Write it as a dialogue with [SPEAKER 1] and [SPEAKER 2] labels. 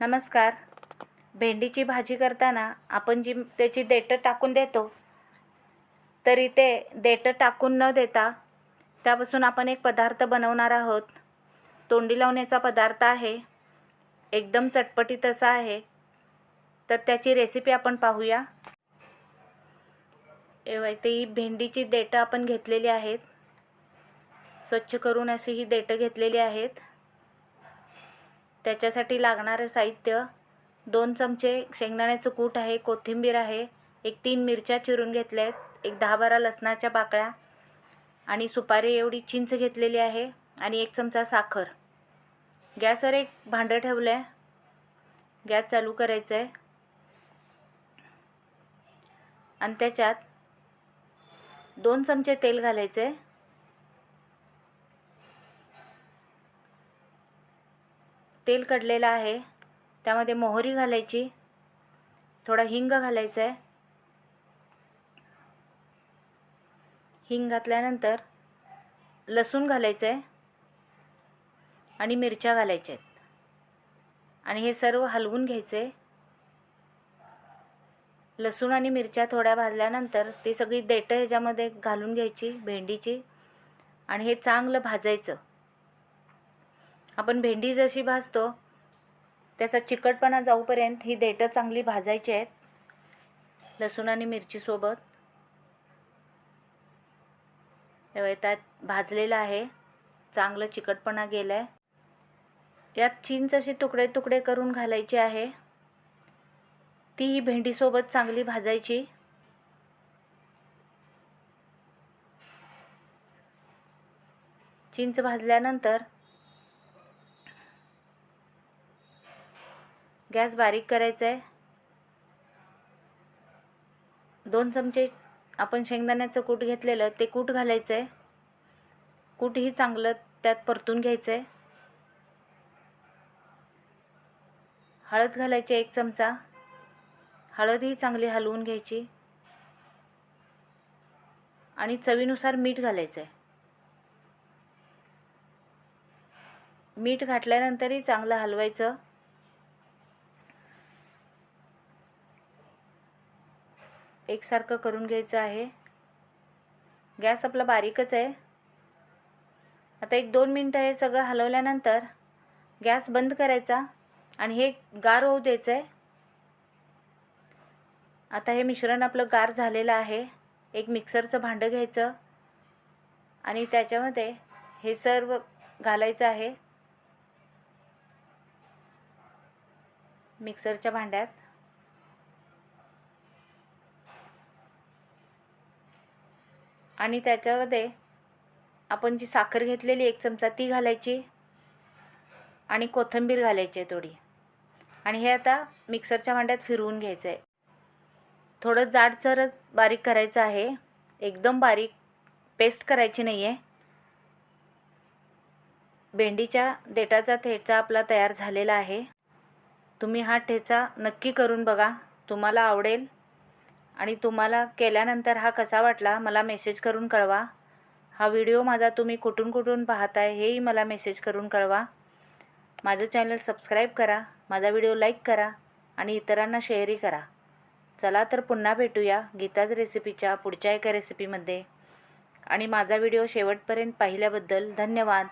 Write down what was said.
[SPEAKER 1] नमस्कार. भेंडीची भाजी करताना आपण जी त्याची देठं टाकून देतो तरी ते देठं टाकून न देता त्यापासून आपण एक पदार्थ बनवणार आहोत. तोंडी लावण्याचा पदार्थ आहे. एकदम चटपटीत असा आहे. तर त्याची रेसिपी आपण पाहूया. ती इथे ही भेंडीची देठं आपण घेतलेली आहेत. स्वच्छ करून अशी ही देठं घेतलेली आहेत. त्याच्यासाठी लागणारं साहित्य दोन चमचे शेंगदाण्याचं कूट आहे कोथिंबीर आहे एक तीन मिरच्या चिरून घेतल्या आहेत एक दहा बारा लसणाच्या पाकळ्या आणि सुपारी एवढी चिंच घेतलेली आहे आणि एक चमचा साखर. गॅसवर एक भांडं ठेवलं आहे गॅस चालू करायचं आहे आणि त्याच्यात दोन चमचे तेल घालायचं आहे तेल कडलेलं आहे. त्यामध्ये मोहरी घालायची. थोडा हिंग घालायचा आहे हिंग घातल्यानंतर लसूण घालायचं आहे आणि मिरच्या घालायच्या आहेत आणि हे सर्व हलवून घ्यायचं आहे लसूण आणि मिरच्या थोड्या भाजल्यानंतर ती सगळी देठं ह्याच्यामध्ये घालून घ्यायची भेंडीची. आणि हे चांगलं भाजायचं. आपण भेंडी जशी भाजतो त्याचा चिकटपणा जाऊपर्यंत ही देठं चांगली भाजायची आहेत. लसूण आणि मिरचीसोबत तेव्हा त्यात भाजलेलं आहे. चांगलं चिकटपणा गेला आहे यात चिंच असे तुकडे तुकडे करून घालायचे आहे. ती ही भेंडीसोबत चांगली भाजायची. चिंच भाजल्यानंतर गॅस बारीक करायचा आहे दोन चमचे आपण शेंगदाण्याचं कूट घेतलेलं ते कूट घालायचं आहे कूटही चांगलं त्यात परतून घ्यायचं आहे हळद घालायची एक चमचा. हळदही चांगली हलवून घ्यायची. आणि चवीनुसार मीठ घालायचं आहे मीठ घातल्यानंतरही चांगलं हलवायचं. एकसारखं करून घ्यायचं आहे. गॅस आपला बारीकच आहे. आता एक दोन मिनटं हे सगळं हलवल्यानंतर गॅस बंद करायचा आणि हे गार होऊ द्यायचं आहे आता हे मिश्रण आपलं गार झालेलं आहे. एक मिक्सरचं भांडं घ्यायचं आणि त्याच्यामध्ये हे सर्व घालायचं आहे. मिक्सरच्या भांड्यात. आणि त्याच्यामध्ये आपण जी साखर घेतलेली एक चमचा ती घालायची आणि कोथिंबीर घालायची आहे थोडी. आणि हे आता मिक्सरच्या भांड्यात फिरवून घ्यायचं आहे. थोडं जाडसरच बारीक करायचं आहे. एकदम बारीक पेस्ट करायची नाही आहे भेंडीच्या देठाचा ठेचा आपला तयार झालेला आहे. तुम्ही हा ठेचा नक्की करून बघा. तुम्हाला आवडेल. आणि तुम्हाला केल्यानंतर हा कसा वाटला मला मेसेज करून कळवा. हा व्हिडिओ माझा तुम्ही कुठून कुठून पाहताय हेही मला मेसेज करून कळवा. माझं चॅनल सबस्क्राईब करा माझा व्हिडिओ लाईक करा आणि इतरांना शेअरही करा. चला तर पुन्हा भेटूया गीताज रेसिपीच्या पुढच्या एका रेसिपीमध्ये आणि माझा व्हिडिओ शेवटपर्यंत पाहिल्याबद्दल धन्यवाद.